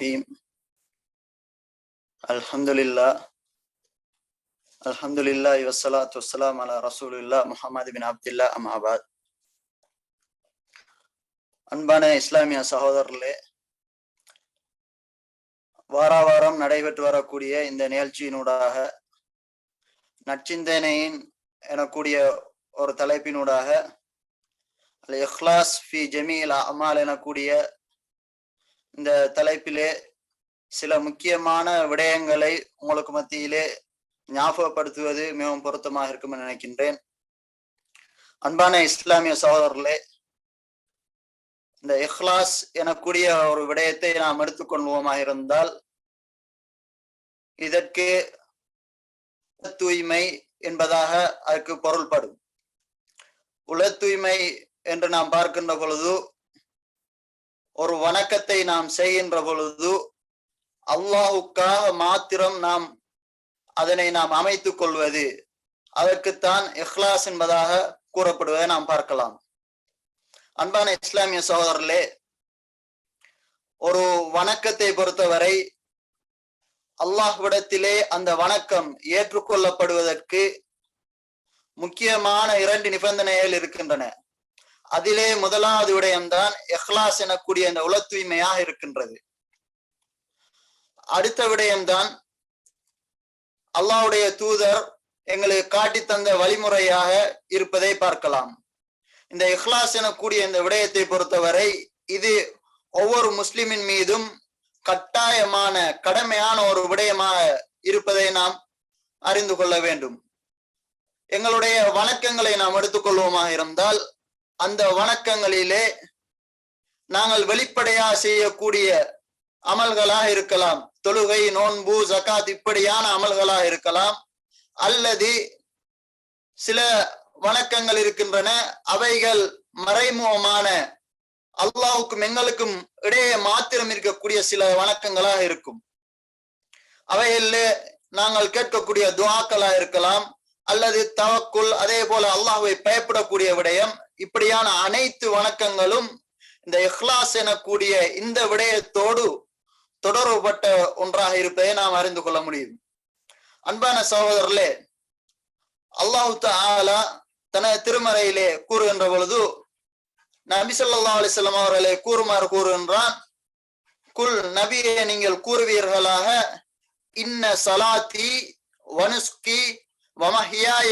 الرحيم الحمد لله الحمد لله والصلاة والسلام على رسول الله محمد بن عبد الله أما بعد அன்பான இஸ்லாமிய சகோதரர்களே வாரா வாரம் நடைபெற்று வரக்கூடிய இந்த நிகழ்ச்சியினூடாக நச்சிந்தனையின் எனக்கூடிய ஒரு தலைப்பினூடாக அல் இஹ்லாஸ் ஃபி ஜமீல் அமால் எனக்கூடிய இந்த தலைப்பிலே சில முக்கியமான விடயங்களை உங்களுக்கு மத்தியிலே ஞாபகப்படுத்துவது மிகவும் பொருத்தமாக இருக்கும் என நினைக்கின்றேன். அன்பான இஸ்லாமிய சகோதரர்களே இந்த இஹ்லாஸ் எனக்கூடிய ஒரு விடயத்தை நாம் எடுத்துக்கொள்வோமாக இருந்தால் இதற்கு தூய்மை என்பதாக அதற்கு பொருள்படும். உள தூய்மை என்று நாம் பார்க்கின்ற பொழுது ஒரு வணக்கத்தை நாம் செய்கின்ற பொழுது அல்லாஹுக்காக மாத்திரம் நாம் அதனை நாம் அமைத்துக் கொள்வது அதற்குத்தான் இஹ்லாஸ் என்பதாக கூறப்படுவதை நாம் பார்க்கலாம். அன்பான இஸ்லாமிய சகோதரர்களே ஒரு வணக்கத்தை பொறுத்தவரை அல்லாஹ்விடத்திலே அந்த வணக்கம் ஏற்றுக்கொள்ளப்படுவதற்கு முக்கியமான இரண்டு நிபந்தனைகள் இருக்கின்றன. அதிலே முதலாவது விடயம்தான் எஹ்லாஸ் எனக்கூடிய இந்த உல தூய்மையாக இருக்கின்றது. அடுத்த விடயம்தான் அல்லாவுடைய தூதர் எங்களுக்கு காட்டி தந்த வழிமுறையாக இருப்பதை பார்க்கலாம். இந்த இஹ்லாஸ் எனக்கூடிய இந்த விடயத்தை பொறுத்தவரை இது ஒவ்வொரு முஸ்லிமின் மீதும் கட்டாயமான கடமையான ஒரு விடயமாக இருப்பதை நாம் அறிந்து கொள்ள வேண்டும். எங்களுடைய வணக்கங்களை நாம் எடுத்துக்கொள்வோமாக இருந்தால் அந்த வணக்கங்களிலே நாங்கள் வெளிப்படையா செய்யக்கூடிய அமல்களாக இருக்கலாம். தொழுகை நோன்பு ஜக்காத் இப்படியான அமல்களாக இருக்கலாம். அல்லது சில வணக்கங்கள் இருக்கின்றன. அவைகள் மறைமுகமான அல்லாவுக்கும் எங்களுக்கும் இடையே மாத்திரம் இருக்கக்கூடிய சில வணக்கங்களாக இருக்கும். அவைகளில் நாங்கள் கேட்கக்கூடிய துவாக்களா இருக்கலாம். அல்லது தவக்குள் அதே போல அல்லாஹுவை பயப்படக்கூடிய விடயம். இப்படியான அனைத்து வணக்கங்களும் இந்த இஹ்லாஸ் எனக்கூடிய இந்த விடயத்தோடு தொடர்புபட்ட ஒன்றாக இருப்பதை நாம் அறிந்து கொள்ள முடியும். அன்பான சகோதரர்களே அல்லாஹு ஆலா தனது திருமறையிலே கூறுகின்ற பொழுது நபிசல்லா அலிசல்லாம் அவர்களே கூறுமாறு கூறுகின்றான் குல் நபியை நீங்கள் கூறுவீர்களாக இன்ன சலாத்தி வனுஸ்கி வமஹியாய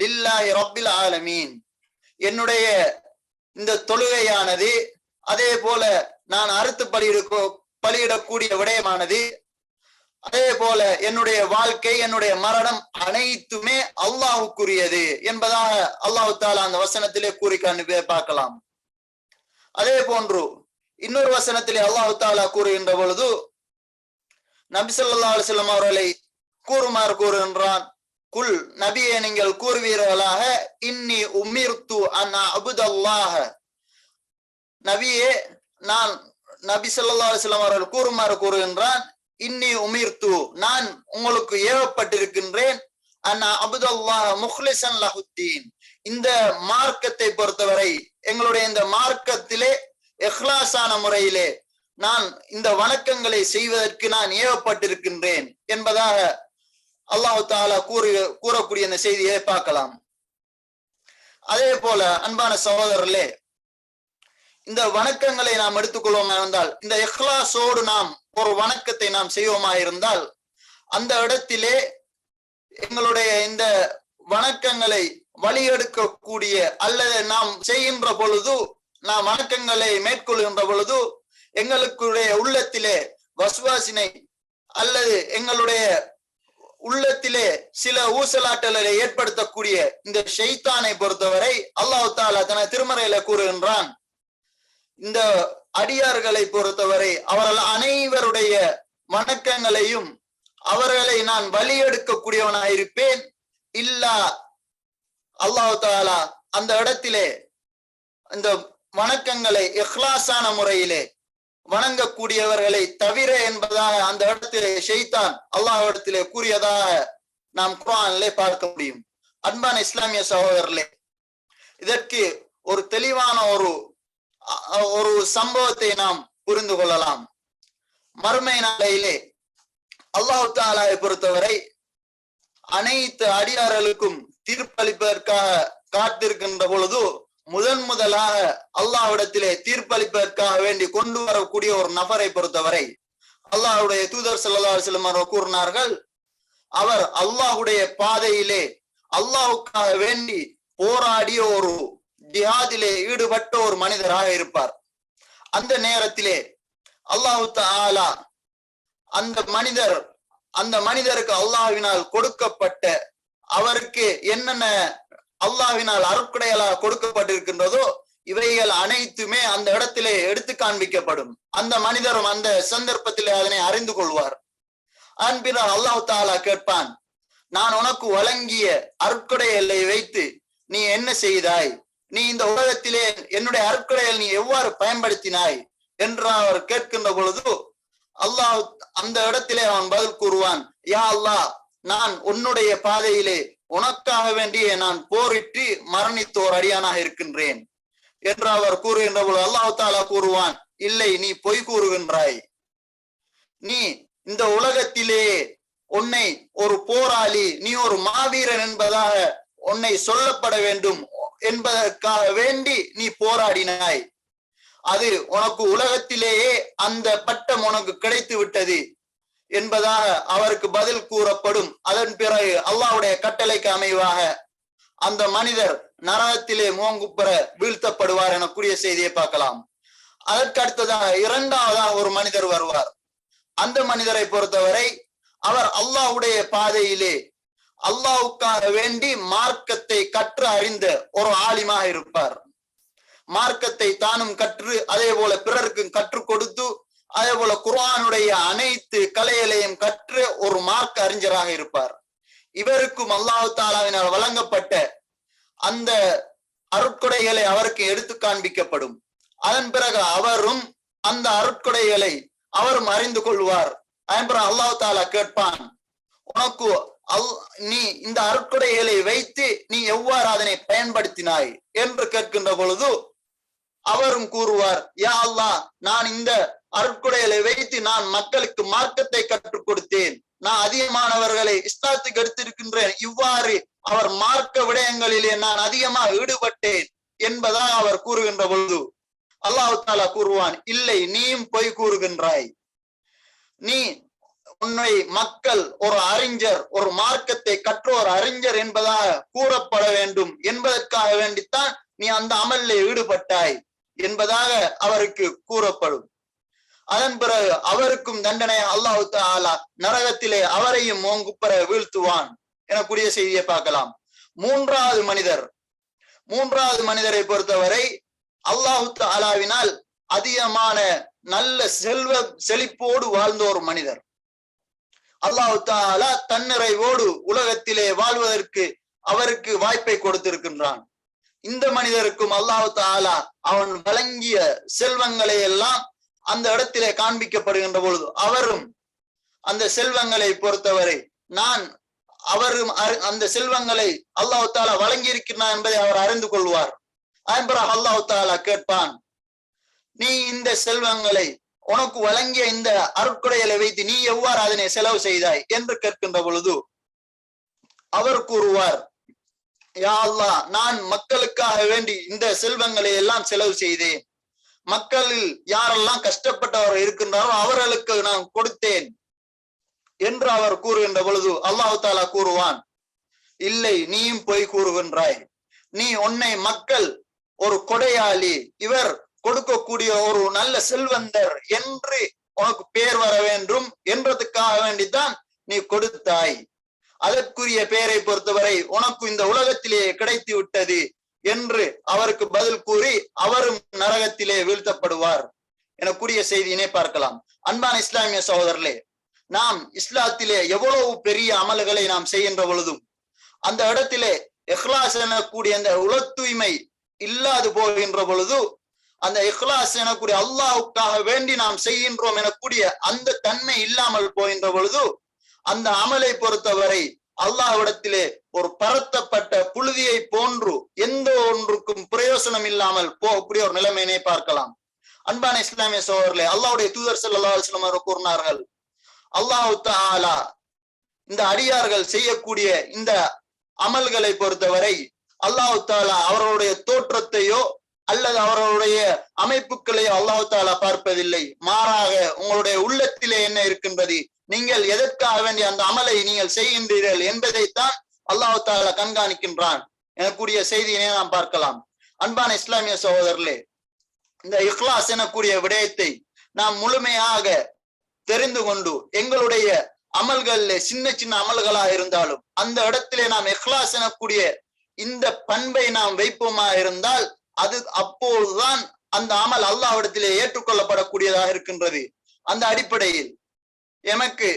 லில்லாஹி ரப்பில் ஆலமீன். என்னுடைய இந்த தொழுகையானது அதே போல நான் அறுத்து பலியிடக்கோ பலியிடக்கூடிய விடயமானது அதே போல என்னுடைய வாழ்க்கை என்னுடைய மரணம் அனைத்துமே அல்லாஹுக்குரியது என்பதாக அல்லாஹு தாலா அந்த வசனத்திலே கூறி பார்க்கலாம். அதே போன்று இன்னொரு வசனத்திலே அல்லாஹு தாலா கூறுகின்ற பொழுது நபிசல்லா அலுவலம் அவர்களை கூறுமாறு கூறுகின்றான். குல் நபியை நீங்கள் கூறுவீர்களாக இன்னி உமிர்த்து அன் அபுதல்லாக நபியே நான் நபி சொல்லா அலிஸ்லாம் அவர்கள் கூறுமாறு கூறுகின்றான் இன்னி உமிர்த்து நான் உங்களுக்கு ஏவப்பட்டிருக்கின்றேன் அண்ணா அபுதல்லாஹ் முஹ்லிசன் லஹுத்தீன். இந்த மார்க்கத்தை பொறுத்தவரை எங்களுடைய இந்த மார்க்கத்திலே எஹ்லாசான முறையிலே நான் இந்த வணக்கங்களை செய்வதற்கு நான் ஏவப்பட்டிருக்கின்றேன் என்பதாக அல்லாஹு தாலா கூறு கூறக்கூடிய அந்த செய்தியை பார்க்கலாம். அதே போல அன்பான சகோதரர்களே இந்த வணக்கங்களை நாம் எடுத்துக்கொள்வோமா இருந்தால் இந்த எஹ்லாசோடு நாம் ஒரு வணக்கத்தை நாம் செய்வோமா இருந்தால் அந்த இடத்திலே எங்களுடைய இந்த வணக்கங்களை வழியெடுக்கக்கூடிய அல்லது நாம் செய்கின்ற பொழுது நாம் வணக்கங்களை மேற்கொள்கின்ற பொழுது எங்களுடைய உள்ளத்திலே வசுவாசினை அல்லது எங்களுடைய உள்ளத்திலே சில ஊசலாட்டலை ஏற்படுத்தக்கூடிய இந்த ஷெய்தானை பொறுத்தவரை அல்லாஹு தாலா தன திருமறையில கூறுகின்றான். இந்த அடியார்களை பொறுத்தவரை அவர்கள் அனைவருடைய வணக்கங்களையும் அவர்களை நான் வழி எடுக்கக்கூடியவனாக இருப்பேன் இல்லா அல்லாஹு தாலா அந்த இடத்திலே இந்த வணக்கங்களை இஹ்லாசான முறையிலே வணங்கக்கூடியவர்களை தவிர என்பதாக அந்த இடத்திலே ஷெய்தான் அல்லாஹ் இடத்திலே கூறியதாக நாம் குரானிலே பார்க்க முடியும். அன்பான இஸ்லாமிய சகோதரர்களே இதற்கு ஒரு தெளிவான ஒரு ஒரு சம்பவத்தை நாம் புரிந்து கொள்ளலாம். மறுமை நாளையிலே அல்லாஹு தாலாவை பொறுத்தவரை அனைத்து அடியார்களுக்கும் தீர்ப்பளிப்பதற்காக காத்திருக்கின்ற பொழுது முதன் முதலாக அல்லாஹ்விடத்திலே தீர்ப்பளிப்பதற்காக வேண்டி கொண்டு வரக்கூடிய ஒரு நபரை பொறுத்தவரை அல்லாஹ்வுடைய தூதர் ஸல்லல்லாஹு அலைஹி அவர்கள் கூறினார்கள் அவர் அல்லாஹுடைய பாதையிலே அல்லாஹுக்காக வேண்டி போராடிய ஒரு ஜிஹாதிலே ஈடுபட்ட ஒரு மனிதராக இருப்பார். அந்த நேரத்திலே அல்லாஹு தஆலா அந்த மனிதர் அந்த மனிதருக்கு அல்லாஹுவினால் கொடுக்கப்பட்ட அவருக்கு என்னென்ன அல்லாஹினால் அருக்குடையலா கொடுக்கப்பட்டிருக்கின்றதோ இவைகள் அனைத்துமே அந்த இடத்திலே எடுத்து காண்பிக்கப்படும். அந்த மனிதரும் அந்த சந்தர்ப்பத்திலே அதனை அறிந்து கொள்வார். அதன் பிறகு அல்லாஹ் தாலா கேட்பான் நான் உனக்கு வழங்கிய அருக்குடையலை வைத்து நீ என்ன செய்தாய்? நீ இந்த உலகத்திலே என்னுடைய அருட்கொடைகள் நீ எவ்வாறு பயன்படுத்தினாய்? என்று அவர் கேட்கின்ற பொழுது அல்லாஹ் அந்த இடத்திலே அவன் பதில் கூறுவான் யா அல்லாஹ் நான் உன்னுடைய பாதையிலே உனக்காக வேண்டிய நான் போரிட்டு மரணித்தோர் அடியானாக இருக்கின்றேன் என்று அவர் கூறுகின்ற பொழுது அல்லாஹு தாலா கூறுவான் இல்லை நீ பொய் கூறுகின்றாய். நீ இந்த உலகத்திலே உன்னை ஒரு போராளி நீ ஒரு மாவீரன் என்பதாக உன்னை சொல்லப்பட வேண்டும் என்பதற்காக வேண்டி நீ போராடினாய். அது உனக்கு உலகத்திலேயே அந்த பட்டம் உனக்கு கிடைத்து விட்டது என்பதாக அவருக்கு பதில் கூறப்படும். அதன் பிறகு அல்லாவுடைய கட்டளைக்கு அமைவாக அந்த மனிதர் நரகத்திலே மோங்குப்பெற வீழ்த்தப்படுவார் என கூறிய செய்தியை பார்க்கலாம். அதற்கு அடுத்ததாக இரண்டாவதாக ஒரு மனிதர் வருவார். அந்த மனிதரை பொறுத்தவரை அவர் அல்லாஹ்வுடைய பாதையிலே அல்லாவுக்காக வேண்டி மார்க்கத்தை கற்று அறிந்த ஒரு ஆலிமாக இருப்பார். மார்க்கத்தை தானும் கற்று அதே போல பிறருக்கும் கற்றுக் கொடுத்து அதே போல குர்ஆனுடைய அனைத்து கலைகளையும் கற்று ஒரு மார்க் அறிஞராக இருப்பார். இவருக்கும் அல்லாஹு தாலாவினால் வழங்கப்பட்ட அந்த அருட்கொடைகளை அவருக்கு எடுத்து காண்பிக்கப்படும். அதன் பிறகு அவரும் அந்த அருட்கொடைகளை அவரும் அறிந்து கொள்வார். அதன் பிறகு அல்லாஹு தாலா கேட்பான் உனக்கு அல் நீ இந்த அருட்கொடைகளை வைத்து நீ எவ்வாறு அதனை பயன்படுத்தினாய்? என்று கேட்கின்ற பொழுது அவரும் கூறுவார் யா அல்லாஹ் நான் இந்த அருட்கொடைகளை வைத்து நான் மக்களுக்கு மார்க்கத்தை கற்றுக் கொடுத்தேன். நான் அதிகமானவர்களை இஸ்லாத்துக்கு எடுத்திருக்கின்றேன். இவ்வாறு அவர் மார்க்க விடயங்களிலே நான் அதிகமாக ஈடுபட்டேன் என்பதாக அவர் கூறுகின்ற பொழுது அல்லாஹு தாலா கூறுவான் இல்லை நீயும் பொய் கூறுகின்றாய். நீ உன்னை மக்கள் ஒரு அறிஞர் ஒரு மார்க்கத்தை கற்ற ஒரு அறிஞர் என்பதாக கூறப்பட வேண்டும். என்பதற்காக வேண்டித்தான் நீ அந்த அமலில் ஈடுபட்டாய். என்பதாக அவருக்கு கூறப்படும். அதன் பிறகு அவருக்கும் தண்டனை அல்லாஹு தாலா நரகத்திலே அவரையும் மோங்குப்பெற வீழ்த்துவான் எனக்கூடிய செய்தியை பார்க்கலாம். மூன்றாவது மனிதர். மூன்றாவது மனிதரை பொறுத்தவரை அல்லாஹு தாலாவினால் அதிகமான நல்ல செல்வ செழிப்போடு வாழ்ந்த ஒரு மனிதர். அல்லாஹு தாலா தன்னிறைவோடு உலகத்திலே வாழ்வதற்கு அவருக்கு வாய்ப்பை கொடுத்திருக்கின்றான். இந்த மனிதருக்கும் அல்லாஹு தாலா அவன் வழங்கிய செல்வங்களை எல்லாம் அந்த இடத்திலே காண்பிக்கப்படுகின்ற பொழுது அவரும் அந்த செல்வங்களை பொறுத்தவரை நான் அவரும் அந்த செல்வங்களை அல்லாஹு தாலா வழங்கி இருக்கிறான் என்பதை அவர் அறிந்து கொள்வார். அதன் பிறகு அல்லாஹு தாலா கேட்பான் நீ இந்த செல்வங்களை உனக்கு வழங்கிய இந்த அருட்கொடைகளை வைத்து நீ எவ்வாறு அதனை செலவு செய்தாய்? என்று கேட்கின்ற பொழுது அவர் கூறுவார் யா அல்லா நான் மக்களுக்காக வேண்டி இந்த செல்வங்களை எல்லாம் செலவு செய்தேன். மக்களில் யாரெல்லாம் கஷ்டப்பட்டவர் இருக்கின்றாரோ அவர்களுக்கு நான் கொடுத்தேன் என்று அவர் கூறுகின்ற பொழுது அல்லாஹு தாலா கூறுவான் இல்லை நீயும் போய் கூறுகின்றாய். நீ உன்னை மக்கள் ஒரு கொடையாளி இவர் கொடுக்கக்கூடிய ஒரு நல்ல செல்வந்தர் என்று உனக்கு பேர் வர வேண்டும் என்றதுக்காக வேண்டித்தான் நீ கொடுத்தாய். அதற்குரிய பெயரை பொறுத்தவரை உனக்கு இந்த உலகத்திலேயே கிடைத்து விட்டது. என்று அவருக்கு பதில் கூறி அவரும் நரகத்திலே வீழ்த்தப்படுவார் எனக்குரிய செய்தியினை பார்க்கலாம். அன்பான இஸ்லாமிய சகோதரர்களே நாம் இஸ்லாத்திலே எவ்வளவு பெரிய அமல்களை நாம் செய்கின்ற பொழுதும் அந்த இடத்திலே எஹ்லாஸ் எனக்கூடிய அந்த உல தூய்மை இல்லாது போகின்ற பொழுது அந்த இஹ்லாஸ் எனக்கூடிய அல்லாஹுக்காக வேண்டி நாம் செய்கின்றோம் எனக்கூடிய அந்த தன்மை இல்லாமல் போகின்ற பொழுது அந்த அமலை பொறுத்தவரை அல்லாஹ்விடத்திலே ஒரு பரத்தப்பட்ட புழுதியை போன்று எந்த ஒன்றுக்கும் பிரயோசனம் இல்லாமல் போகக்கூடிய ஒரு நிலைமையினை பார்க்கலாம். அன்பான இஸ்லாமிய சோழர்களே அல்லாவுடைய தூதர் ஸல்லல்லாஹு அலைஹி கூறினார்கள் அல்லாஹு தாலா இந்த அடியார்கள் செய்யக்கூடிய இந்த அமல்களை பொறுத்தவரை அல்லாஹு தாலா அவர்களுடைய தோற்றத்தையோ அல்லது அவர்களுடைய அமைப்புகளையோ அல்லாஹு தாலா பார்ப்பதில்லை. மாறாக உங்களுடைய உள்ளத்திலே என்ன இருக்கின்றது? நீங்கள் எதற்காக வேண்டிய அந்த அமலை நீங்கள் செய்கின்றீர்கள் என்பதைத்தான் அல்லாஹு கண்காணிக்கின்றான் எனக்கூடிய செய்தியினை நாம் பார்க்கலாம். அன்பான இஸ்லாமிய சகோதரர்களே இந்த இஹ்லாஸ் எனக்கூடிய விடயத்தை நாம் முழுமையாக தெரிந்து கொண்டு எங்களுடைய அமல்கள்ல சின்ன சின்ன அமல்களா இருந்தாலும் அந்த இடத்திலே நாம் இஹ்லாஸ் எனக்கூடிய இந்த பண்பை நாம் வைப்போமா இருந்தால் அது அப்போதுதான் அந்த அமல் அல்லாஹ்விடத்திலே ஏற்றுக்கொள்ளப்படக்கூடியதாக இருக்கின்றது. அந்த அடிப்படையில் எமக்கு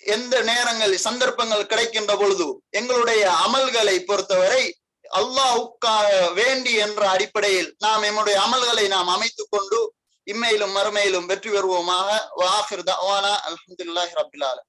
எந்த நேரங்கள் சந்தர்ப்பங்கள் கிடைக்கின்ற பொழுது எங்களுடைய அமல்களை பொறுத்தவரை அல்லாஹுக்காக வேண்டி என்ற அடிப்படையில் நாம் எம்முடைய அமல்களை நாம் அமைத்துக் கொண்டு இம்மையிலும் மறுமையிலும் வெற்றி பெறுவோமாக. வாஹிர் தவானா. அலமதுல்லாஹி ரப்பில்